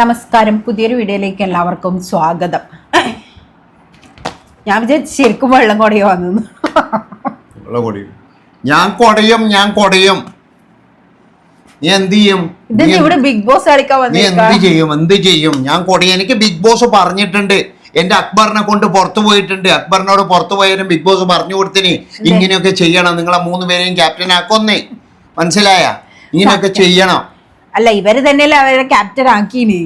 നമസ്കാരം. പുതിയൊരു വീഡിയോയിലേക്ക് എല്ലാവർക്കും സ്വാഗതം. ഞാൻ വിചാരിച്ചു ശരിക്കും വെള്ളം കൊടയോ വന്നു വെള്ളം കൊടിയും ഞാൻ കൊടയും ഞാൻ കൊടയും. നീ എന്ത് ചെയ്യും? ഇവിടെ ബിഗ് ബോസ് കളിക്കാൻ നീ എന്ത് ചെയ്യും? എന്ത് ചെയ്യും? ഞാൻ കൊടയും. എനിക്ക് ബിഗ് ബോസ് പറഞ്ഞിട്ടുണ്ട്. എന്റെ അക്ബറിനെ കൊണ്ട് പുറത്തു പോയിട്ടുണ്ട്. അക്ബറിനോട് പുറത്തു പോയാലും ബിഗ് ബോസ് പറഞ്ഞു കൊടുത്തിന്. ഇങ്ങനെയൊക്കെ ചെയ്യണം. നിങ്ങളെ മൂന്ന് പേരെയും ക്യാപ്റ്റൻ ആക്കൊന്നേ മനസ്സിലായ? ഇങ്ങനെയൊക്കെ ചെയ്യണം. അല്ല ഇവർ തന്നെയല്ലേ അവരെ ക്യാപ്റ്റൻ ആക്കിയിനി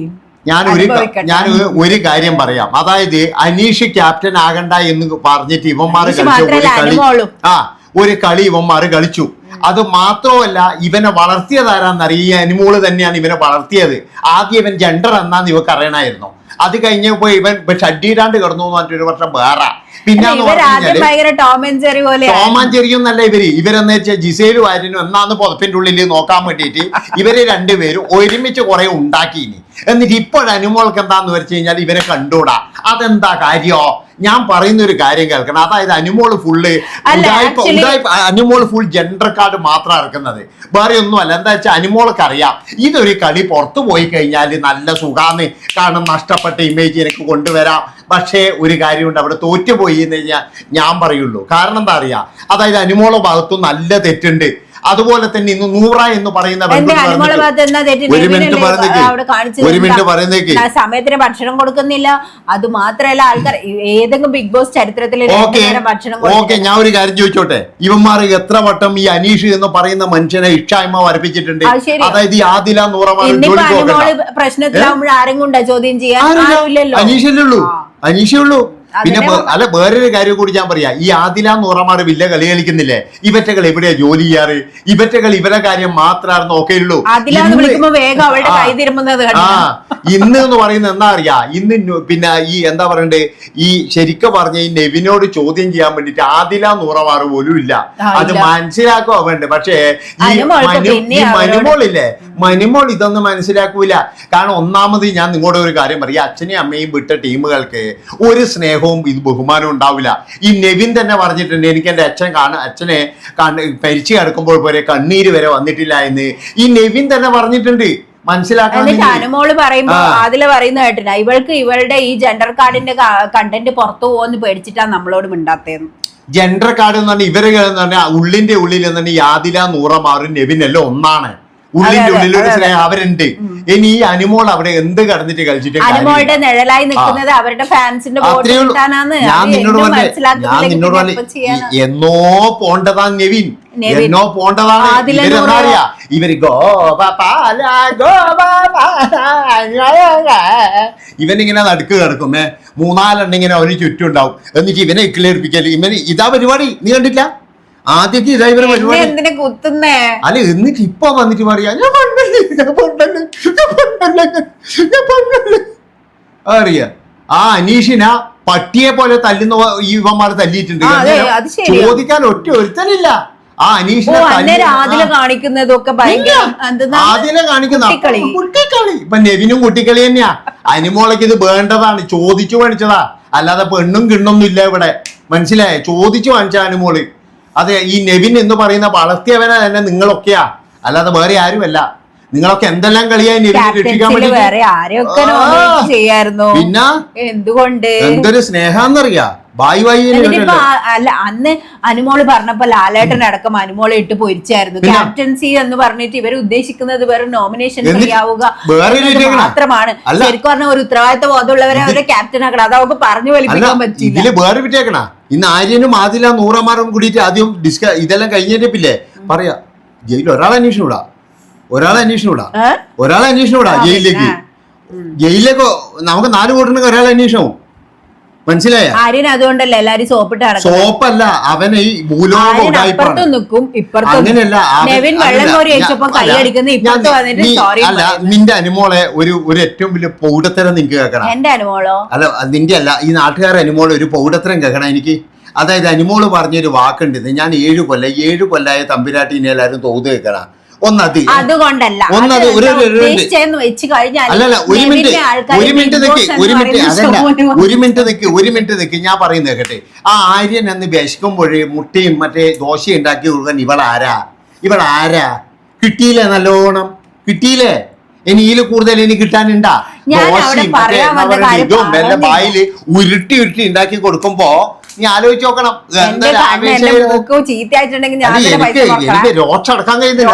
ഞാൻ ഒരു ഞാൻ ഒരു കാര്യം പറയാം. അതായത് അനീഷ് ക്യാപ്റ്റൻ ആകണ്ട എന്ന് പറഞ്ഞിട്ട് ഇവന്മാര് കളിച്ച. അനുമോളും. ആ ഒരു കളി ഇവന്മാർ കളിച്ചു. അത് മാത്രമല്ല ഇവനെ വളർത്തിയതാരാന്നറിയ ഈ അനിമോൾ തന്നെയാണ് ഇവനെ വളർത്തിയത്. ആദ്യം ഇവൻ ജെൻഡർ എന്നാന്ന് ഇവക്ക് അറിയണമായിരുന്നു. അത് കഴിഞ്ഞപ്പോ ഇവൻ ഷഡ്ഡീരാണ്ട് കിടന്നു എന്ന് പറഞ്ഞിട്ട് ഒരു വർഷം വേറെ. പിന്നെ ഇവരാദ്യം ടോം ആൻഡ് പോലെ ടോമാഞ്ചേരിയും നല്ല ഇവർ. ഇവരെന്ന് വെച്ചാൽ ജിസേലും ആര്യനും എന്നാന്ന് പുതപ്പിന്റെ ഉള്ളിൽ നോക്കാൻ വേണ്ടിയിട്ട് ഇവർ രണ്ടുപേരും ഒരുമിച്ച് കുറെ ഉണ്ടാക്കിയിനി. എന്നിട്ട് ഇപ്പോഴനുമോൾക്ക് എന്താന്ന് വെച്ച് കഴിഞ്ഞാൽ ഇവരെ കണ്ടൂടാ അതെന്താ കാര്യോ? ഞാൻ പറയുന്ന ഒരു കാര്യം കേൾക്കണം. അതായത് Anumol full Anumol full gender card മാത്രം ഇറക്കുന്നത്. വേറെ ഒന്നുമല്ല. എന്താ വെച്ചാൽ അനുമോൾക്ക് അറിയാം ഇതൊരു കളി പുറത്തു പോയി കഴിഞ്ഞാൽ നല്ല സുഖാന്ന് കാരണം നഷ്ടപ്പെട്ട ഇമേജ് എനിക്ക് കൊണ്ടുവരാം. പക്ഷേ ഒരു കാര്യമുണ്ട് അവിടെ തോറ്റുപോയി എന്ന് കഴിഞ്ഞാൽ ഞാൻ പറയുള്ളൂ. കാരണം എന്താ അറിയാ? അതായത് അനുമോള ഭാഗത്തും നല്ല തെറ്റുണ്ട്. അതുപോലെ തന്നെ ഇന്ന് നൂറ എന്ന് പറയുന്ന ഒരു മിനിറ്റ് പറയുന്നേക്ക് ഒരു മിനിറ്റ് പറയുന്നേക്ക് സമയത്തിന് ഭക്ഷണം കൊടുക്കുന്നില്ല. അത് മാത്രല്ല ആൾക്കാർ ഏതെങ്കിലും ബിഗ് ബോസ് ചരിത്രത്തിൽ ഓക്കെ. ഭക്ഷണം ഓക്കെ. ഞാൻ ഒരു കാര്യം ചോദിച്ചോട്ടെ? ഇവന്മാർ എത്ര വട്ടം ഈ അനീഷ് എന്ന് പറയുന്ന മനുഷ്യനെ ഇഷ്ടായ്മ വരപ്പിച്ചിട്ടുണ്ട്? അതായത് ഈ ആദില നൂറമാർ പ്രശ്നത്തിലാവുമ്പോൾ ആരെങ്കിലും ചോദ്യം ചെയ്യാൻ? അനീഷല്ലേ ഉള്ളൂ. അനീഷേ ഉള്ളൂ. പിന്നെ അല്ല വേറൊരു കാര്യം കൂടി ഞാൻ പറയാ. ഈ ആദില നൂറമാറ് വില്ല കളി കളിക്കുന്നില്ലേ? ഇവറ്റകൾ എവിടെയാ ജോലി ചെയ്യാറ്? ഇവറ്റകൾ ഇവരെ കാര്യം മാത്രമാണ് നോക്കേയുള്ളൂ ആ. ഇന്ന് എന്ന് പറയുന്നത് എന്താ അറിയാ? ഇന്ന് പിന്നെ ഈ എന്താ പറയണ്ടേ? ഈ ശരിക്കും പറഞ്ഞ ഈ നെവിനോട് ചോദ്യം ചെയ്യാൻ വേണ്ടിട്ട് ആദില നൂറമാറ് പോലും ഇല്ല. അത്. മനസ്സിലാക്കുക വേണ്ടേ? പക്ഷേ ഈ മനുമോളില്ലേ? മനുമോൾ ഇതൊന്നും മനസ്സിലാക്കൂല. കാരണം ഒന്നാമത് ഞാൻ നിങ്ങളോട് ഒരു കാര്യം പറയാം. അച്ഛനെയും അമ്മയും വിട്ട ടീമുകൾക്ക് ഒരു സ്നേഹവും ഇത് ബഹുമാനവും ഉണ്ടാവില്ല. ഈ നെവിൻ തന്നെ പറഞ്ഞിട്ടുണ്ട് എനിക്ക് എന്റെ അച്ഛൻ കാണ അച്ഛനെ പരിചയം പരിച്ചു കിടക്കുമ്പോൾ പോലെ കണ്ണീര് വരെ വന്നിട്ടില്ല എന്ന്. ഈ നെവിൻ തന്നെ പറഞ്ഞിട്ടുണ്ട് എന്നിട്ട് അനുമോൾ പറയുമ്പോ. അതിൽ പറയുന്ന കേട്ടില്ല ഇവൾക്ക് ഇവളുടെ ഈ ജെൻഡർ കാർഡിന്റെ കണ്ടന്റ് പുറത്തു പോകുമെന്ന് പേടിച്ചിട്ടാ നമ്മളോട് മിണ്ടാത്തേന്ന് ജെൻഡർ കാർഡ് എന്ന് പറഞ്ഞാൽ ഇവർ എന്ന് പറഞ്ഞാൽ ഉള്ളിന്റെ ഉള്ളിൽ എന്ന് പറഞ്ഞാൽ യാതില നൂറമാറും നെവിനെല്ലാം ഒന്നാണ്. ഉള്ളിന്റെ ഉള്ളിൽ ഒരു സ്നേഹം അവരുണ്ട്. ഇനി ഈ അനിമോൾ അവിടെ എന്ത് കടന്നിട്ട് കളിച്ചിട്ട് അനുമോളുടെ നിഴലായി നിൽക്കുന്നത് അവരുടെ ഫാൻസിന്റെ ഞാൻ നിന്നോട് പറഞ്ഞു ഞാൻ നിന്നോട് പറഞ്ഞേ എന്നോ പോണ്ടതാ നെവിൻ. എന്നോ പോണ്ടതാണ്. ഇവരെന്താ. അറിയാ? ഇവർ ഇവനിങ്ങനെ നടുക്ക് കിടക്കും. മൂന്നാലെണ്ണിങ്ങനെ മൂന്നാലെണ്ണം ഇങ്ങനെ അവന് ചുറ്റും ഉണ്ടാവും. എന്നിട്ട് ഇവനെ ഇക്കിളേർപ്പിക്കൽ. ഇവന് ഇതാ പരിപാടി. നീ കണ്ടില്ല ആദ്യമൊക്കെ ഇതാ ഇവരെ പരിപാടി. എന്തിനാ കുത്തുന്നേ? അല്ല എന്നിട്ട് ഇപ്പൊ വന്നിട്ട് പറയാ ഞാൻ പണ്ടല്ലേ ഞാൻ പണ്ടല്ലേ ഞാൻ പണ്ടല്ലേ ഞാൻ പണ്ടല്ലേ അറിയാ. ആ അനീഷിന പട്ടിയെ പോലെ തല്ലുന്ന ഈ ഇവന്മാർ തല്ലിയിട്ടുണ്ട്. ചോദിക്കാൻ ഒറ്റ ഒരുത്തനില്ല. ആ അനീഷിനെ ആദില കാണിക്കുന്നതൊക്കെ ആദ്യം കാണിക്കുന്ന കുട്ടിക്കളി. കുട്ടിക്കളി. ഇപ്പൊ നെവിനും കുട്ടിക്കളി തന്നെയാ. അനിമോളക്ക് ഇത് വേണ്ടതാണ്. ചോദിച്ചു മേടിച്ചതാ അല്ലാതെ പെണ്ണും കിണ്ണൊന്നും ഇല്ല ഇവിടെ. മനസ്സിലായേ? ചോദിച്ചു വാങ്ങിച്ച അനുമോൾ അതെ ഈ നെവിൻ എന്ന് പറയുന്ന വളർത്തിയവനെ തന്നെ നിങ്ങളൊക്കെയാ. അല്ലാതെ വേറെ ആരുമല്ല. നിങ്ങളൊക്കെ എന്തെല്ലാം കളിയായി വേറെ ആരെയൊക്കെ ചെയ്യായിരുന്നു. പിന്നെ? എന്തുകൊണ്ട്? എന്തൊരു സ്നേഹാന്നറിയാ? എന്നിട്ടിപ്പോ അല്ല അന്ന് അനുമോൾ പറഞ്ഞപ്പോ ലാലേട്ടൻ അടക്കം അനുമോളെ ഇട്ട് പൊരിച്ചായിരുന്നു. ക്യാപ്റ്റൻസി എന്ന് പറഞ്ഞിട്ട് ഇവർ ഉദ്ദേശിക്കുന്നത് വെറും നോമിനേഷൻ ഫ്രീയാവുക? മാത്രമാണ്. ശരിക്കും പറഞ്ഞ ഒരു ഉത്തരവാദിത്ത ബോധമുള്ളവരെ അവരെ ക്യാപ്റ്റൻ ആക്കണം. അത് അവർക്ക് പറഞ്ഞു വലിപ്പിക്കാൻ പറ്റില്ല. വേറെ വിട്ടേക്കണ. ഇന്ന് ആര്യനും ആദില നൂറമാരും കൂടിയിട്ട് ആദ്യം ഡിസ്ക ഇതെല്ലാം കഴിഞ്ഞിട്ടില്ലേ പറയാ ജയിലിൽ ഒരാളെ അന്വേഷണം വിടാ ഒരാളെ അന്വേഷണം വിടാം? ഒരാളെ അന്വേഷണം വിടാം ജയിലിലേക്ക്. ജയിലിലേക്ക് നമുക്ക് നാല് വോട്ടിന് ഒരാളെ അന്വേഷണവും മനസ്സിലായ? ആര്യൻ അതുകൊണ്ടല്ലേ എല്ലാരും സോപ്പിട്ട് സോപ്പല്ല അവനെ ഈ ഭൂലോക അപ്പുറത്തും നിൽക്കും ഇപ്പുറത്തും അങ്ങനെയല്ല അവൻ- നെവിൻ വെള്ളം അല്ലല്ല, കോരി ഞാൻ- അല്ല, കൈയടിക്കുന്ന ഇപ്പുറത്ത് വന്നിട്ട് സോറി അല്ല നിന്റെ അനുമോളെ ഒരു ഒരു ഏറ്റവും വലിയ പൗഢത്തരം നിനക്ക് കേൾക്കണം. എന്റെ അനുമോളോ? അല്ല നിന്റെ അല്ല ഈ നാട്ടുകാരെ അനുമോളെ ഒരു പൗഢത്തരം കേൾക്കണം എനിക്ക്. അതായത് അനുമോൾ പറഞ്ഞൊരു വാക്കുണ്ട് ഞാൻ ഏഴു കൊല്ലം ഏഴു കൊല്ലായ തമ്പിരാട്ടിനെ എല്ലാവരും തോത് കേൾക്കണം. ഒന്നത്. അതുകൊണ്ടല്ല. ഒന്നത് ഒരു- വെച്ച് കഴിഞ്ഞാൽ അല്ലല്ല ഒരു മിനിറ്റ്. ഒരു മിനിറ്റ് ഒരു മിനിറ്റ്. അതല്ല ഒരു മിനിറ്റ് നിക്ക് ഒരു മിനിറ്റ് നിക്ക്. ഞാൻ പറയുന്നത് കേട്ടെ ആ ആര്യൻ എന്ന് വിശക്കുമ്പോഴേ മുട്ടയും മറ്റേ ദോശ ഉണ്ടാക്കി കൊടുക്കാൻ ഇവളാരാ ഇവളാരാ കിട്ടിയില്ലേ നല്ലോണം? കിട്ടിയില്ലേ? ഇനി ഇതിൽ കൂടുതൽ ഇനി കിട്ടാനുണ്ടാ? ദോശയും മറ്റേ ഇതും എല്ലാം വായിൽ ഉരുട്ടി ഉരുട്ടി ഉണ്ടാക്കി കൊടുക്കുമ്പോ നീ ആലോചിച്ച് നോക്കണം. രോക്ഷടക്കാൻ കഴിയുന്നില്ല.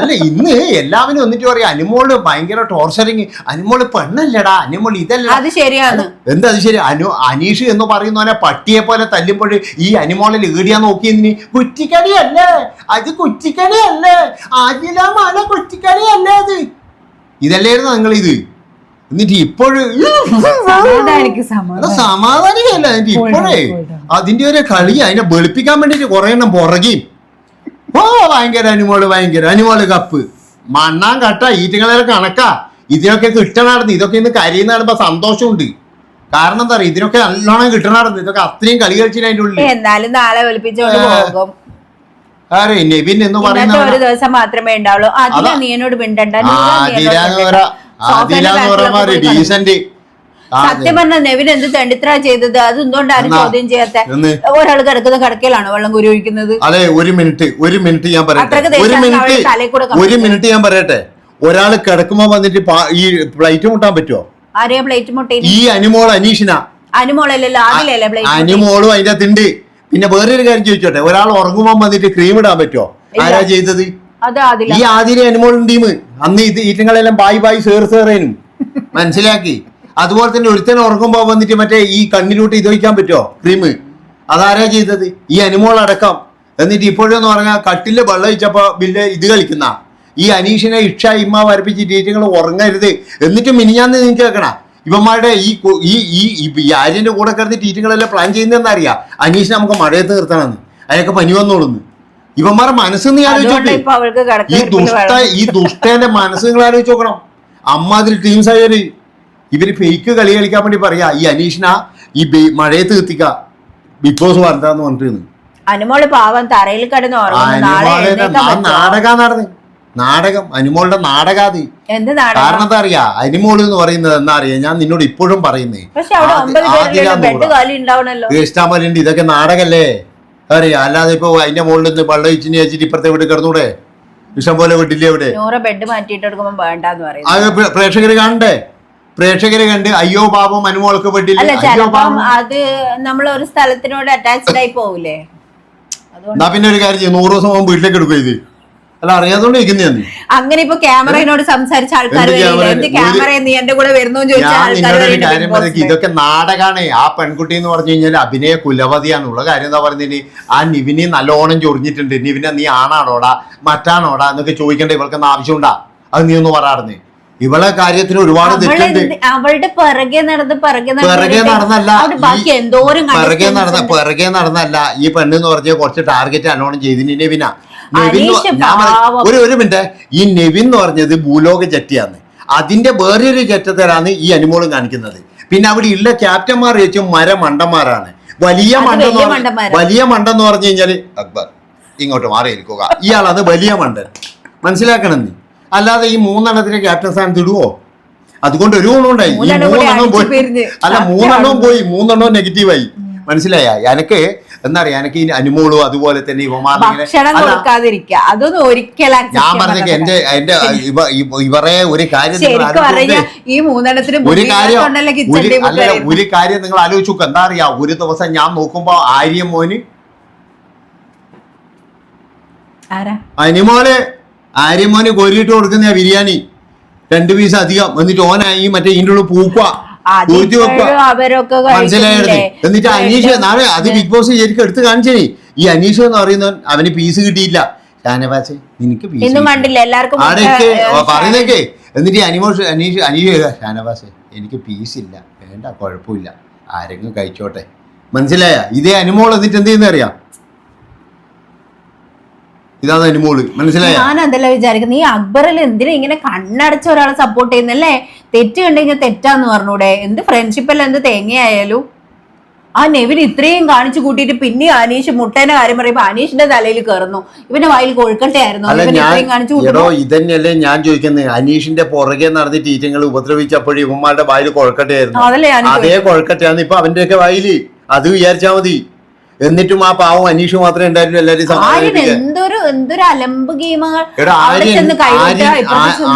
അല്ല ഇന്ന് എല്ലാവരും വന്നിട്ട് പറയാം അനുമോൾ ഭയങ്കര ടോർച്ചറിങ് അനുമോൾ പെണ്ണല്ലടാ അനുമോൾ ഇതല്ല. അത് ശരിയാണ്. എന്താ അത് ശരി? അനു അനീഷ് എന്ന് പറയുന്നവനെ പട്ടിയെ പോലെ തല്ലുമ്പോൾ ഈ അനിമോളിൽ ഈടിയാ നോക്കിയതിന് കുറ്റിക്കടിയല്ലേ അത് കുറ്റിക്കടിയല്ലേ ആദില മല കുറ്റിക്കടിയല്ലേ അത്? ഇതല്ലായിരുന്നു നിങ്ങൾ ഇത് എന്നിട്ട് ഇപ്പോഴും സമാധാനിക്കല്ല? എന്നിട്ട് ഇപ്പോഴേ അതിന്റെ ഒരു കളി അതിനെ വെളുപ്പിക്കാൻ വേണ്ടിട്ട് കുറെ എണ്ണം പുറകെയും. ഓ ഭയങ്കര അനുമോൾ ഭയങ്കര അനുമോൾ കപ്പ് മണ്ണാൻ കട്ട ഈറ്റുകളെ കണക്കാ. ഇതിനൊക്കെ കിട്ടണാർന്ന് ഇതൊക്കെ ഇന്ന് കരയുന്ന കാണുമ്പോ സന്തോഷമുണ്ട്. കാരണം എന്താ പറയുക ഇതിനൊക്കെ നല്ലോണം കിട്ടണാർന്ന് ഇതൊക്കെ അത്രയും കളി കളിച്ചിട്ട് അതിന്റെ ഉള്ളിൽ. എന്നാലും നാളെ വെളുപ്പിച്ചോണ്ട് ആരെ എന്ന് ഒരു ദിവസം മാത്രമേ ഉണ്ടാവുള്ളൂ. അതില അതാ. നീ എന്നോട് മിണ്ടണ്ട. ഡീസന്റ് സത്യം പറഞ്ഞ നെവിൻ എന്ത് തെണ്ടിത്ര ചെയ്തത്? അത് എന്തുകൊണ്ടാരും എന്നാ? ചോദ്യം ചെയ്യാത്ത? ഒരാൾ കിടക്കുന്ന കിടക്കയിലാണോ വെള്ളം കുരു ഒഴിക്കുന്നത്? അതെ ഒരു മിനിറ്റ് ഒരു മിനിറ്റ് ഞാൻ പറയട്ടെ. ഒരു മിനിറ്റ് ഒരു മിനിറ്റ് ഞാൻ പറയട്ടെ. ഒരാൾ കിടക്കുമ്പോ വന്നിട്ട് ഈ പ്ലേറ്റ് മുട്ടാൻ പറ്റുമോ ആരെയാ പ്ലേറ്റ് മുട്ടേ ഈ അനുമോൾ അനീഷിന. അനുമോളല്ലല്ലോ പ്ലേറ്റ് അനിമോളും അതിന്റെ തിണ്ട് പിന്നെ വേറൊരു കാര്യം ചോദിച്ചോട്ടെ? ഒരാൾ ഉറങ്ങുമ്പോൾ വന്നിട്ട് ക്രീം ഇടാൻ പറ്റുമോ ആരാ ചെയ്തത്? ഈ ആദ്യം അനുമോളും ടീം അന്ന് ഇത് ഈറ്റങ്ങളെല്ലാം ബായി ബായി സേർ സേറേനും മനസ്സിലാക്കി? അതുപോലെ തന്നെ ഒരുത്തൻ ഉറങ്ങുമ്പോ വന്നിട്ട് മറ്റേ ഈ കണ്ണിലോട്ട് ഇത് വയ്ക്കാൻ പറ്റുമോ ക്രീം അതാരാ ചെയ്തത്? ഈ അനുമോൾ അടക്കം. എന്നിട്ട് ഇപ്പോഴെന്ന് പറഞ്ഞാൽ കട്ടിൽ വെള്ളം ഒഴിച്ചപ്പോ ബില്ല് ഇത് കളിക്കുന്ന. ഈ അനീഷിനെ ഇക്ഷ ഇമ്മ വരപ്പിച്ചിട്ട് ഈറ്റങ്ങൾ ഉറങ്ങരുത്. എന്നിട്ട് മിനിഞ്ഞാന്ന് നിങ്ങൾക്ക് കേൾക്കണ. ഇവന്മാരുടെ ഈ ഈ ഈ ഈ- ഈ ആര്യന്റെ കൂടെ കിടന്ന് ടീറ്റുകളെല്ലാം പ്ലാൻ ചെയ്യുന്നതെന്നറിയാം അനീഷിനെ നമുക്ക് മഴയത്ത് നിർത്തണമെന്ന്. അതിനൊക്കെ പനി വന്നോളുന്നു. ഇവന്മാരുടെ മനസ്സ് നീ ആലോചിച്ചോട്ടെ ഈ ദുഷ്ട ഈ ദുഷ്ടന്റെ മനസ്സ് നിങ്ങൾ ആലോചിച്ച് നോക്കണം. അമ്മാതിരി ടീംസ് ആയാൽ ഇവർ ഫേക്ക് കളി കളിക്കാൻ വേണ്ടി പറയാ ഈ അനീഷിന ഈ മഴയെ മഴയത്ത് എത്തിക്ക ബിഗ് ബോസ് വരണ്ടെന്ന് പറഞ്ഞിരുന്നു അനുമോൾ പാവം തറയിൽ കിടന്ന് നാടകം നടന്ന്. നാടകം. അനുമോളുടെ നാടകാത്. കാരണം എന്താ അറിയാ? അനിമോൾ എന്ന് പറയുന്നത് എന്താ അറിയാ? ഞാൻ നിന്നോട് ഇപ്പോഴും പറയുന്നേ. ഇഷ്ടംപോലെയുണ്ട് ഇതൊക്കെ നാടകല്ലേ? അറിയാ അല്ലാതെ ഇപ്പൊ അതിന്റെ മുകളിൽ നിന്ന് വെള്ളം ഇച്ചിനി വെച്ചിട്ട് ഇപ്പുറത്തെ വീട് കിടന്നൂടെ? ഇഷ്ടം പോലെ വീട്ടില്ലേ അവിടെ? നൂറ് ബെഡ് വേണ്ടാന്ന് അത് പ്ര- പ്രേക്ഷകര് കാണണ്ടേ പ്രേക്ഷകര് കണ്ട് അയ്യോ പാപം അനുമോൾക്ക് വീട്ടിൽ അല്ല അയ്യോ ചിലപ്പം പാപം. അത് നമ്മൾ ഒരു സ്ഥലത്തിനോട് അറ്റാച്ച്ഡ് ആയി പോവില്ലേ അതുകൊണ്ട് എന്നാ പിന്നെ ഒരു കാര്യം ചെയ്യും. നൂറ് ദിവസം മുമ്പ് വീട്ടിലേക്ക് എടുക്കുക ഇത്? അല്ല അറിയാത്തോണ്ട് അങ്ങനെ ഇപ്പൊ ക്യാമറയോട് സംസാരിച്ച ആൾക്കാർ എന്ത് ക്യാമറ? നീ എന്റെ കൂടെ വരുന്നു. ഇതൊക്കെ നാടകാണ്. ആ പെൺകുട്ടി എന്ന് പറഞ്ഞു കഴിഞ്ഞാൽ അഭിനയ കുലവതിയാണുള്ള കാര്യം എന്താ പറയുന്നത് ആ നിവിനെ നല്ലോണം ചൊറിഞ്ഞിട്ടുണ്ട്. നിവിനെ നീ ആണാണോടാ? മറ്റാണോടാ? എന്നൊക്കെ ചോദിക്കേണ്ട ഇവൾക്കെന്ന് ആവശ്യമുണ്ടാ? അത് നീ ഒന്ന് പറയാറുന്നേ ഇവളെ കാര്യത്തിന് ഒരുപാട് അവളുടെ പിറകെ നടന്ന് പിറകെ പിറകെ നടന്നല്ല പിറകെ നടന്ന പിറകെ നടന്നല്ല. ഈ പെണ്ണെന്ന് പറഞ്ഞ കുറച്ച് ടാർഗറ്റ് അനോണം ചെയ്തിന് നെവിന. ഒരു ഒരു മിനിറ്റ്. ഈ നെവിൻ എന്ന് പറഞ്ഞത് ഭൂലോക ജറ്റിയാണ് അതിന്റെ വേറൊരു ചെറ്റത്തരാണ് ഈ അനുമോളും കാണിക്കുന്നത്. പിന്നെ അവിടെ ഉള്ള ക്യാപ്റ്റന്മാർ വെച്ചും മര മണ്ടന്മാരാണ്. വലിയ മണ്ടൻ മണ്ട വലിയ മണ്ടൻ എന്ന് പറഞ്ഞു കഴിഞ്ഞാൽ അക്ബർ ഇങ്ങോട്ട് മാറിയിരിക്കുക. ഇയാളാണ് വലിയ മണ്ടൻ. മനസ്സിലാക്കണം നീ. അല്ലാതെ ഈ മൂന്നെണ്ണത്തിന്റെ ക്യാപ്റ്റൻ സ്ഥാനത്ത് ഇടുവോ? അതുകൊണ്ട് ഒരു ഗുണമുണ്ടായി ഈ മൂന്നെണ്ണം പോയി. അല്ല മൂന്നെണ്ണവും പോയി. മൂന്നെണ്ണവും നെഗറ്റീവായി മനസ്സിലായ? എനിക്ക് എന്താ പറയാ എനിക്ക് ഈ അനുമോളും അതുപോലെ തന്നെ അതൊന്നും ഒരിക്കലും ഞാൻ പറഞ്ഞ എന്റെ എന്റെ ഇവ- ഇവ- ഇവരെ ഒരു കാര്യം ഈ മൂന്നെണ്ണത്തിന് ഒരു കാര്യം ഒരു അല്ല ഒരു കാര്യം നിങ്ങൾ ആലോചിച്ചു. എന്താ അറിയാ ഒരു ദിവസം ഞാൻ നോക്കുമ്പോ ആര്യം മോന് അനിമോന് ആര്യമോന് കോരിയിട്ട് കൊടുക്കുന്ന ബിരിയാണി. രണ്ട് പീസ് അധികം. എന്നിട്ട് ഓനായി മറ്റേ ഇതിന്റെ ഉള്ളിൽ പൂക്കുക അവരൊക്കെ മനസ്സിലായത് എന്നിട്ട് അനീഷ് നാളെ അത് ബിഗ് ബോസ് ശരിക്കും എടുത്ത് കാണിച്ചേ ഈ അനീഷ് എന്ന് പറയുന്നവൻ അവന് പീസ് കിട്ടിയില്ല. ഷാനവാസ് നിനക്ക് പീസ് കണ്ടില്ല. എല്ലാവർക്കും പറയുന്നേക്കെ എന്നിട്ട് ഈ അനിമോഷ് അനീഷ് അനീഷ് ഷാനവാസ് എനിക്ക് പീസ് ഇല്ല. വേണ്ട കുഴപ്പമില്ല. ആരെങ്കിലും കഴിച്ചോട്ടെ. മനസ്സിലായ? ഇതേ അനുമോൾ എന്നിട്ട് എന്ത് ചെയ്യുന്ന അറിയാം? ഇതാണ് അനുമോൾ. മനസ്സിലായ? ഞാൻ അതല്ല വിചാരിക്കുന്നത് ഈ അക്ബറിൽ എന്തിനാ ഇങ്ങനെ കണ്ണടച്ച ഒരാളെ സപ്പോർട്ട് ചെയ്യുന്നല്ലേ തെറ്റ് കണ്ടുകഴിഞ്ഞാൽ തെറ്റാന്ന് പറഞ്ഞൂടെ. എന്ത് ഫ്രണ്ട്ഷിപ്പ് അല്ല എന്ത് തേങ്ങയായാലും. ആ നെവിൻ ഇത്രയും കാണിച്ചു കൂട്ടിയിട്ട് പിന്നെ അനീഷ് മുട്ടേന്റെ കാര്യം പറയുമ്പോ അനീഷിന്റെ തലയിൽ കയറുന്നു ഇവന്റെ വായിൽ ഇത്രയും എടോ ഇതന്നെയല്ലേ ഞാൻ ചോദിക്കുന്നത് അനീഷിന്റെ പുറകെ നടന്ന് ടീച്ചങ്ങൾ ഉപദ്രവിച്ചപ്പോഴും ഇവന്മാരുടെ വായിൽ കൊഴക്കട്ടയായിരുന്നു അതേ കൊഴക്കട്ടയാണ് ഇപ്പൊ അവന്റെയൊക്കെ വായിൽ. അത് വിചാരിച്ചാ മതി. എന്നിട്ടും ആ പാവം അനീഷ് മാത്രമേ ഉണ്ടായിരുന്നു എന്തൊരു എന്തൊരു അലമ്പ് ഗെയിമുകൾ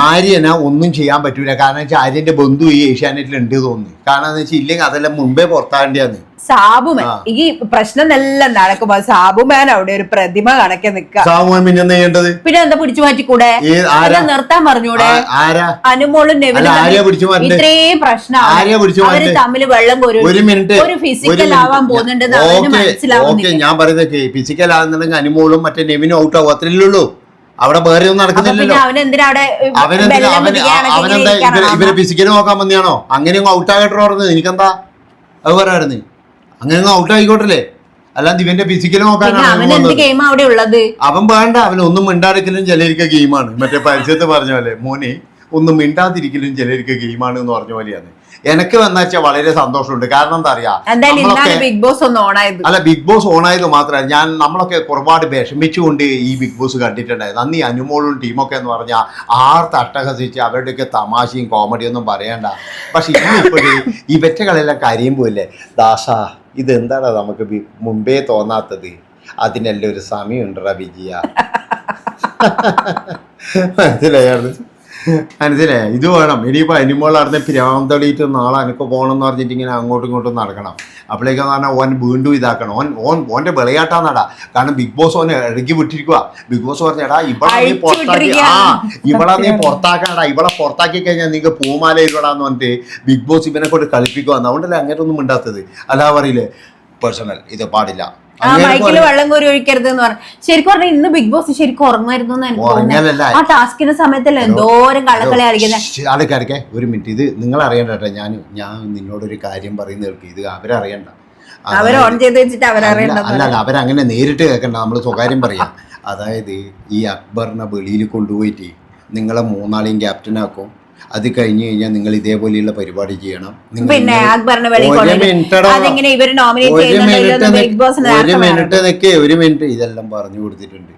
ആര്യനെ ഒന്നും ചെയ്യാൻ പറ്റൂല. കാരണം വെച്ചാൽ ആര്യന്റെ ബന്ധു ഈ ഏഷ്യാനെറ്റിൽ ഉണ്ട് തോന്നി കാരണം എന്ന് വെച്ചാൽ ഇല്ലെങ്കിൽ അതെല്ലാം മുമ്പേ പുറത്താകേണ്ടിയാന്ന് സാബുമൻ. ഈ പ്രശ്നം എല്ലാം നടക്കുമ്പോ സാബുമാൻ അവിടെ ഒരു പ്രതിമ കണക്കെ നിക്കാൻ പിന്നെ എന്താ ചെയ്യേണ്ടത്? പിന്നെ എന്താ പിടിച്ചു മാറ്റിക്കൂടെ? നിർത്താൻ പറഞ്ഞൂടെ? അനുമോളും ഇത്രയും പ്രശ്നം അവർ തമ്മിൽ വെള്ളം ഒരു മിനിറ്റ് ഒരു ഫിസിക്കൽ ആവാൻ പോകുന്നുണ്ട്. ഞാൻ പറയുന്നത് ഫിസിക്കൽ ആകുന്നുണ്ടെങ്കിൽ അനുമോളും മറ്റേ നെവിനും ഔട്ട് ആവും. അത്രയല്ലേ ഉള്ളൂ അവിടെ വേറെ ഒന്നും നടക്കുന്നില്ലല്ലോ. അവനെന്തിനാ അവനെന്താ ഇവർ ഫിസിക്കൽ നോക്കാൻ വന്നിയാണോ? അങ്ങനെയൊന്നും ഔട്ട് ആകട്ടെ പറഞ്ഞത്. എനിക്കെന്താ? അത് പറയായിരുന്നു അങ്ങനെയൊന്നും ഔട്ട് ആയിക്കോട്ടല്ലേ? അല്ലാതെ ഇവന്റെ ഫിസിക്കൽ നോക്കാനാണ് അവൻ വേണ്ട അവൻ ഒന്നും മിണ്ടാതിരിക്കലും ചിലരിക്ക ഗെയിമാണ് മറ്റേ പരിചയത്ത് പറഞ്ഞ പോലെ മോനെ ഒന്നും മിണ്ടാതിരിക്കലും ചിലരിക്ക ഗെയിമാണ് എന്ന് പറഞ്ഞ പോലെയാണ്. എനിക്ക് വന്നാച്ചാൽ വളരെ സന്തോഷമുണ്ട്. കാരണം എന്താ അറിയാ? ബിഗ് ബോസ് അല്ല ബിഗ് ബോസ് ഓൺ ആയത് മാത്രമല്ല ഞാൻ നമ്മളൊക്കെ ഒരുപാട് വിഷമിച്ചുകൊണ്ട് ഈ ബിഗ് ബോസ് കണ്ടിട്ടുണ്ടായിരുന്നു അന്ന് ഈ അനുമോളും ടീമൊക്കെ എന്ന് പറഞ്ഞാൽ ആർ തട്ടഹസിച്ച് അവരുടെയൊക്കെ തമാശയും കോമഡിയൊന്നും പറയണ്ട. പക്ഷെ ഇന്നിപ്പോഴേ ഈ വെറ്റകളെല്ലാം കരയുമ്പോല്ലേ ദാസ ഇതെന്താണ് നമുക്ക് മുമ്പേ തോന്നാത്തത്? അതിനെല്ലാം ഒരു സമയമുണ്ടടാ വിജയ മനസ്സിലായത് മനസ്സിലായ? ഇത് വേണം. ഇനിയിപ്പോൾ അനിമോൾ നടന്ന് പിരാന്തളിയിട്ട് നാളെ എനിക്ക് പോകണം എന്ന് പറഞ്ഞിട്ട് ഇങ്ങനെ അങ്ങോട്ടും ഇങ്ങോട്ടും നടക്കണം. അപ്പോഴേക്കെന്ന് പറഞ്ഞാൽ ഓൻ വീണ്ടും ഇതാക്കണം. ഓൻ ഓൻ ഓന്റെ വിളയാട്ടാന്നടാ. കാരണം ബിഗ് ബോസ് ഓനെ ഇടയ്ക്ക് വിട്ടിരിക്കുക ബിഗ് ബോസ് പറഞ്ഞടാ ഇവിടെ നീ പുറത്താക്കി ആ ഇവിടെ നീ പുറത്താക്കാടാ ഇവിടെ പുറത്താക്കി കഴിഞ്ഞാൽ നിങ്ങൾക്ക് പൂമാല ഇടടാന്ന് പറഞ്ഞിട്ട് ബിഗ് ബോസ് ഇവനെ കൊണ്ട് കളിപ്പിക്കുക അതുകൊണ്ടല്ലേ അങ്ങനെ ഒന്നും മിണ്ടാത്തത്? അല്ലാതെ പറയില്ലേ പേഴ്സണൽ ഇത് പാടില്ല. ആ മൈക്കിൽ വെള്ളം കോരി ഒഴിക്കരുത് എന്ന് പറഞ്ഞു. ശരിക്കും പറഞ്ഞാൽ ഇന്ന് ബിഗ് ബോസ് ശരിക്കും ഉറങ്ങുമായിരുന്നു എന്ന് എനിക്ക് ഉറങ്ങലല്ല. ആ ടാസ്കിന്റെ സമയത്തല്ല എന്തോരം കള്ളക്കളി അറിയിക്കുന്നത് അടക്കെ ഒരു മിനിറ്റ് ഇത് നിങ്ങൾ അറിയണ്ട കേട്ടോ. ഞാൻ ഞാൻ നിന്നോടൊരു കാര്യം പറയുന്ന കേൾക്ക്. ഇത് അവരറിയണ്ട. അവർ ഓൺ ചെയ്ത് വെച്ചിട്ട് അല്ല അല്ല, അവരങ്ങനെ നേരിട്ട് കേൾക്കണ്ട. നമ്മൾ സ്വകാര്യം പറയാം. അതായത് ഈ അക്ബറിനെ വെളിയിൽ കൊണ്ടുപോയിട്ട് നിങ്ങളെ മൂന്നാളെയും ക്യാപ്റ്റനാക്കും അത് കഴിഞ്ഞു കഴിഞ്ഞാൽ നിങ്ങൾ ഇതേപോലെയുള്ള പരിപാടി ചെയ്യണം. പിന്നെ ഒരു മിനിറ്റ്. നിൽക്കേ ഒരു മിനിറ്റ് ഇതെല്ലാം പറഞ്ഞു കൊടുത്തിട്ടുണ്ട്.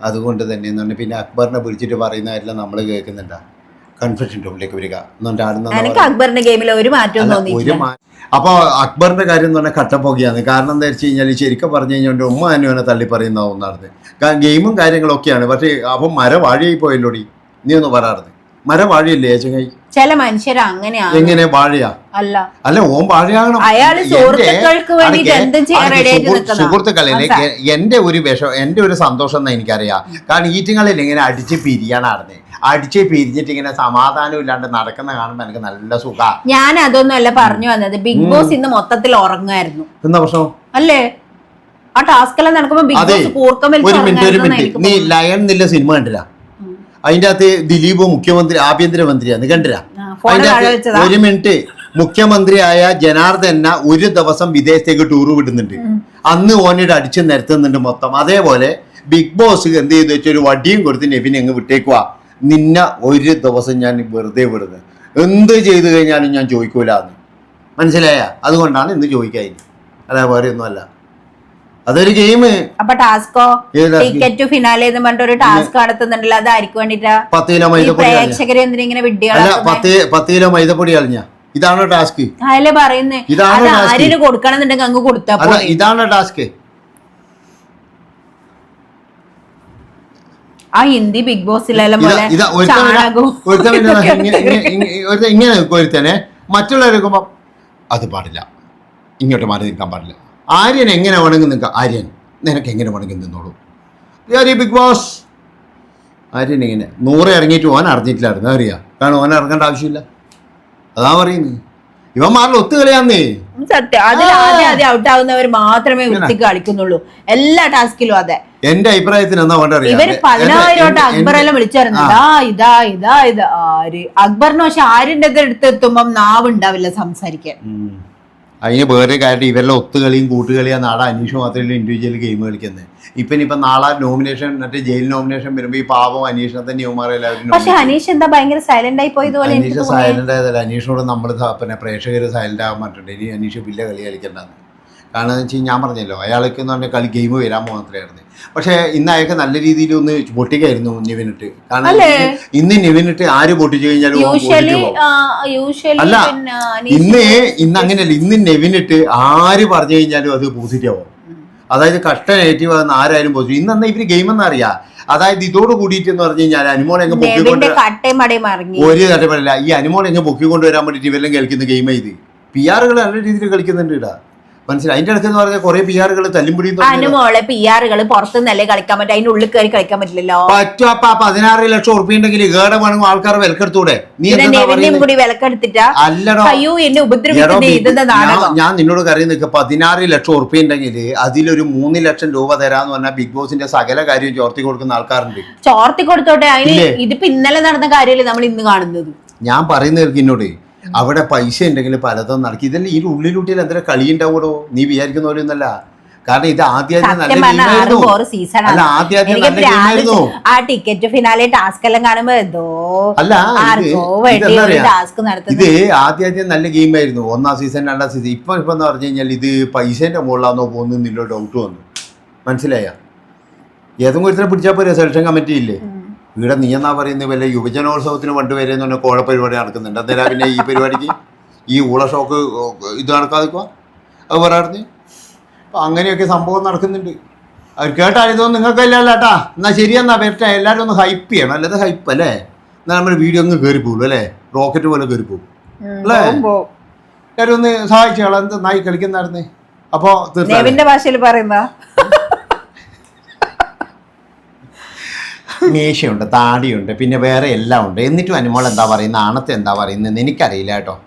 അതുകൊണ്ട് തന്നെ എന്നാണ് പിന്നെ അക്ബറിനെ വിളിച്ചിട്ട് പറയുന്നതെല്ലാം നമ്മൾ കേൾക്കുന്നുണ്ടാ. കൺഫ്യൂഷൻ ടൂമിലേക്ക് വരിക. അക്ബറിന്റെ ഗെയിമിൽ ഒരു മാറ്റവും അല്ല, തോന്നിയിട്ടില്ല. ഒരു മാ- അപ്പൊ അക്ബറിന്റെ കാര്യം എന്ന് പറഞ്ഞാൽ കട്ടപ്പോക്കിയാണ് കാരണം എന്താ വെച്ച് കഴിഞ്ഞാൽ ശരിക്കും പറഞ്ഞു കഴിഞ്ഞാൽ ഉമ്മ അനുവനെ തള്ളി പറയുന്ന ഒന്നാണ് ഗെയിമും കാര്യങ്ങളൊക്കെയാണ് പക്ഷേ അപ്പം മര വാഴയായി പോയല്ലോടി? നീ ഒന്ന് പറയാറുണ്ട് മര വാഴയില്ലേ ചില മനുഷ്യർ അങ്ങനെയാണ് എങ്ങനെ വാഴയാ? അല്ല. അല്ല ഓൻ വാഴയാകണം അയാൾ എന്റെ- സുഹൃത്തുക്കൾക്ക് എന്തും ചെയ്യാൻ എന്റെ ഒരു വിഷം എന്റെ ഒരു സന്തോഷം എന്ന് എനിക്കറിയാം. കാരണം ഈറ്റിങ്ങളിൽ ഇങ്ങനെ അടിച്ച് പിരിയാനാർന്ന് അടിച്ച് പിരിഞ്ഞിട്ട് ഇങ്ങനെ സമാധാനം ഇല്ലാണ്ട് നടക്കുന്ന കാണുമ്പോൾ എനിക്ക് നല്ല സുഖ. ഞാൻ അതൊന്നും അല്ല പറഞ്ഞു വന്നത്. ബിഗ് ബോസ് ഇന്ന് മൊത്തത്തിൽ ഉറങ്ങായിരുന്നു. എന്താ പ്രശ്നം? അല്ലേ? ആ ടാസ്ക് എല്ലാം നടക്കുമ്പോ ബിഗ് ബോസ് കൂർക്കം ഒരു മിനിറ്റ് ഒരു മിനിറ്റ്. നീ ലയൺ നില്ല സിനിമ കണ്ടില്ല? അതിന്റെ അകത്ത് ദിലീപ് മുഖ്യമന്ത്രി ആഭ്യന്തരമന്ത്രിയാണ് കണ്ടില്ല അതിന്റെ അകത്ത് ഒരു മിനിറ്റ് മുഖ്യമന്ത്രിയായ ജനാർദ്ദന ഒരു ദിവസം വിദേശത്തേക്ക് ടൂർ വിടുന്നുണ്ട്. അന്ന് ഓനയുടെ അടിച്ചു നിരത്തുന്നുണ്ട് മൊത്തം. അതേപോലെ ബിഗ് ബോസ് എന്ത് ചെയ്തു വെച്ചാൽ ഒരു വടിയും കൊടുത്ത് നെവിനെ അങ്ങ് വിട്ടേക്കുക നിന്ന ഒരു ദിവസം ഞാൻ വെറുതെ വിടുന്നത്. എന്ത് ചെയ്തു കഴിഞ്ഞാലും ഞാൻ ചോദിക്കൂല എന്ന് മനസ്സിലായ? അതുകൊണ്ടാണ് ഇന്ന് ചോദിക്കാൻ വേറെ ഒന്നുമല്ല. അതൊരു ഗെയിം അപ്പൊ ടാസ്കോ? ടിക്കറ്റ് ഫിനാലെ എന്ന് പറഞ്ഞിട്ട് ഒരു ടാസ്ക് നടത്തുന്നുണ്ടല്ലോ അത് ആർക്ക് വേണ്ടിട്ടാ? പത്ത് കിലോ മൈദപ്പൊടി പ്രേക്ഷകരെ എന്തിനാ ഇങ്ങനെ പത്ത് പത്ത് കിലോ മൈദപ്പൊടി ഇതാണ് ടാസ്ക്? ഇതാണ് അത് task. കൊടുക്കണം എന്നുണ്ടെങ്കിൽ അങ്ങ് കൊടുത്താ അല്ല പോരെ. ടാസ്ക്? ആ ഹിന്ദി ബിഗ് ബോസിലെല്ലാം ഇങ്ങനെ- നിൽക്കും ഒരുത്തനെ. മറ്റുള്ളവർ അത് പാടില്ല. ഇങ്ങോട്ട് മാറി നിൽക്കാൻ പാടില്ല. ആര്യൻ എങ്ങനെ വേണമെങ്കിൽ നിൽക്കുക ആര്യൻ നിനക്ക് എങ്ങനെ വേണമെങ്കിൽ നിന്നോളൂ. ആര്യ ബിഗ് ബോസ് ആര്യൻ ഇങ്ങനെ നൂറ് ഇറങ്ങിയിട്ട് ഓൻ അറിഞ്ഞിട്ടില്ലായിരുന്നു. അറിയാം കാരണം ഓൻ ഇറങ്ങേണ്ട ആവശ്യമില്ല. അതാ പറയുന്നത് ഇവ ഒത്തുകളിയാന്നേ സത്യം. അതിൽ ആദ്യം ആദ്യം ഔട്ട് ആവുന്നവർ മാത്രമേ വൃത്തിക്ക് കളിക്കുന്നുള്ളൂ. എല്ലാ ടാസ്കിലും അതെ. എന്റെ അഭിപ്രായത്തിന് എന്താ വേണ്ട അറിയാം? ഇവർ പതിനായിരം അക്ബറെല്ലാം വിളിച്ചായിരുന്നു. ഇതാ ഇതാ ഇതാ ഇത്. ആര്? അക്ബറിന് പക്ഷെ ആരിന്റെ അടുത്ത് എത്തുമ്പം നാവ് ഉണ്ടാവില്ല സംസാരിക്കാൻ. അതിന് വേറെ കാര്യം ഇവരുടെ ഒത്തുകളിയും കൂട്ടുകളിയും നാളെ അനീഷ് മാത്രമല്ല ഇൻഡിവിജ്വൽ ഗെയിം കളിക്കുന്നത്. ഇപ്പം ഇനിയിപ്പം നാളെ നോമിനേഷൻ മറ്റേ ജയിൽ നോമിനേഷൻ വരുമ്പോൾ ഈ പാവം അനീഷിനെ തന്നെ പക്ഷേ എന്താ ഭയങ്കര സൈലന്റ് ആയി പോയതുപോലെ അനീഷ് സൈലന്റ് ആയതല്ല. അനീഷിനോട് നമ്മൾ പിന്നെ പ്രേക്ഷകർ സൈലന്റ് ആകാൻ പറ്റുന്നുണ്ട് ഇനി അനീഷ് വലിയ കളി കളിക്കണ്ടെന്ന്. കാരണം എന്ന് വെച്ചാൽ ഞാൻ പറഞ്ഞല്ലോ അയാൾക്ക് എന്ന് പറഞ്ഞാൽ കളി ഗെയിം വരാൻ മാത്രമായിരുന്നു പക്ഷേ ഇന്ന് അയാൾക്ക് നല്ല രീതിയിൽ ഒന്ന് പൊട്ടിക്കായിരുന്നു നിവിനിട്ട്. കാരണം? ഇന്ന് നിവിനിട്ട് ആര് പൊട്ടിച്ചു കഴിഞ്ഞാലും അല്ല, ഇന്ന് ഇന്ന് അങ്ങനെയല്ല ഇന്ന് നെവിനിട്ട് ആര് പറഞ്ഞു കഴിഞ്ഞാലും അത് പോസിറ്റീവ് ആവും. അതായത് കഷ്ട നെഗറ്റീവ് ആകുന്ന ആരായാലും പോസിറ്റീവ് ഇന്ന് എന്നാ ഇവർ ഗെയിം എന്നറിയാം അതായത് ഇതോട് കൂടിയിട്ട് എന്ന് പറഞ്ഞു കഴിഞ്ഞാൽ അനുമോൾ എങ്ങ് പൊക്കിക്കൊണ്ട് ഒരു തരപ്പെടില്ല ഈ അനുമോൾ എങ്ങ് പൊക്കിക്കൊണ്ട് വരാൻ വേണ്ടിയിട്ട് ഇവരെല്ലാം കളിക്കുന്ന ഗെയിം ഇത് പി ആറുകൾ നല്ല രീതിയിൽ കളിക്കുന്നുണ്ട് ഇടാ മനസ്സിലായി. അതിന്റെ ഇടയ്ക്ക് എന്ന് പറഞ്ഞാൽ കുറെ പി ആറുകൾ തുടങ്ങിയത്. അനുമോളെ പി ആറുകൾ പുറത്തുനിന്നല്ലേ കളിക്കാൻ പറ്റും അതിന്റെ ഉള്ളിൽ കയറി കളിക്കാൻ പറ്റില്ലല്ലോ. പറ്റും. അപ്പൊ പതിനാറ് ലക്ഷം ഉറുപ്പ്യ ഉണ്ടെങ്കിൽ ഗേടെ വേണമെങ്കിൽ ആൾക്കാർ വിലക്കെടുത്തൂടെ? നീ കൂടി വിലക്കെടുത്തിട്ടാ? അല്ലടോ. അയ്യോ എന്നെ ഞാൻ- നിന്നോട് കറിയും നിൽക്കുക പതിനാറ് ലക്ഷം ഉറുപ്പ്യ ഉണ്ടെങ്കിൽ അതിലൊരു മൂന്ന് ലക്ഷം രൂപ തരാന്ന് പറഞ്ഞാൽ ബിഗ് ബോസിന്റെ സകല കാര്യം ചോർത്തി കൊടുക്കുന്ന ആൾക്കാരുണ്ട്. ചോർത്തി കൊടുത്തോട്ടെ? അതിന്? ഇതിപ്പോ ഇന്നലെ നടന്ന കാര്യമല്ലേ നമ്മൾ ഇന്ന് കാണുന്നത്? ഞാൻ പറയുന്ന എന്നോട് അവിടെ പൈസ ഉണ്ടെങ്കിൽ പലതും നടക്കും. ഇതിൽ ഈ ഉള്ളിലൂട്ടിയിൽ എന്തൊരു കളി ഉണ്ടാവൂടോ നീ വിചാരിക്കുന്ന പോലെ ഒന്നല്ല കാരണം ഇത് ആദ്യം ആ ടിക്കറ്റ് ഫിനാലെ ടാസ്ക് എല്ലാം കാണുമ്പോ എന്തോ അല്ല ഇത് ആദ്യം നല്ല ഗെയിമായിരുന്നു ഒന്നാം സീസൺ രണ്ടാം സീസൺ ഇപ്പൊ ഇപ്പൊ എന്ന് പറഞ്ഞു കഴിഞ്ഞാൽ ഇത് പൈസന്റെ മുകളിലാണോ പോകുന്നില്ല ഡൗട്ട് വന്നു. മനസ്സിലായ? ഏതെങ്കിലും ഒരുത്തരെ പിടിച്ചാൽ പോരെ സെലക്ഷൻ കമ്മിറ്റി ഇല്ലേ? ഇവിടെ നീ എന്നാ പറയുന്നത് വല്ല യുവജനോത്സവത്തിന് പണ്ട് വരെ എന്ന് പറഞ്ഞാൽ കോഴ പരിപാടി നടക്കുന്നുണ്ട്. അന്നേരം പിന്നെ ഈ പരിപാടിക്ക് ഈ ഊള ഷോക്ക് ഇത് നടക്കാതിക്കുക അത് പറയാറുണ്ട് അപ്പം അങ്ങനെയൊക്കെ സംഭവം നടക്കുന്നുണ്ട്. അവർ കേട്ടായതൊന്നും നിങ്ങൾക്കല്ല കേട്ടാ എന്നാൽ ശരിയെന്നാ വരട്ടെ. എല്ലാവരും ഒന്ന് ഹൈപ്പ് ചെയ്യണം. അല്ലാതെ ഹൈപ്പ് അല്ലേ? എന്നാൽ നമ്മുടെ വീഡിയോ ഒന്ന് കയറി പോകുള്ളൂ അല്ലേ? റോക്കറ്റ് പോലെ കയറി പോകും അല്ലേ? എല്ലാവരും ഒന്ന് സഹായിച്ചോളാം എന്ത് നായി കളിക്കുന്നായിരുന്നേ അപ്പോൾ ഭാഷയിൽ പറയുന്ന മീശയുണ്ട് താടിയുണ്ട് പിന്നെ വേറെ എല്ലാം ഉണ്ട്. എന്നിട്ടും അനുമോൾ എന്താ പറയുന്നത് ആണത്തെ എന്താ പറയുന്നത് എനിക്കറിയില്ല കേട്ടോ.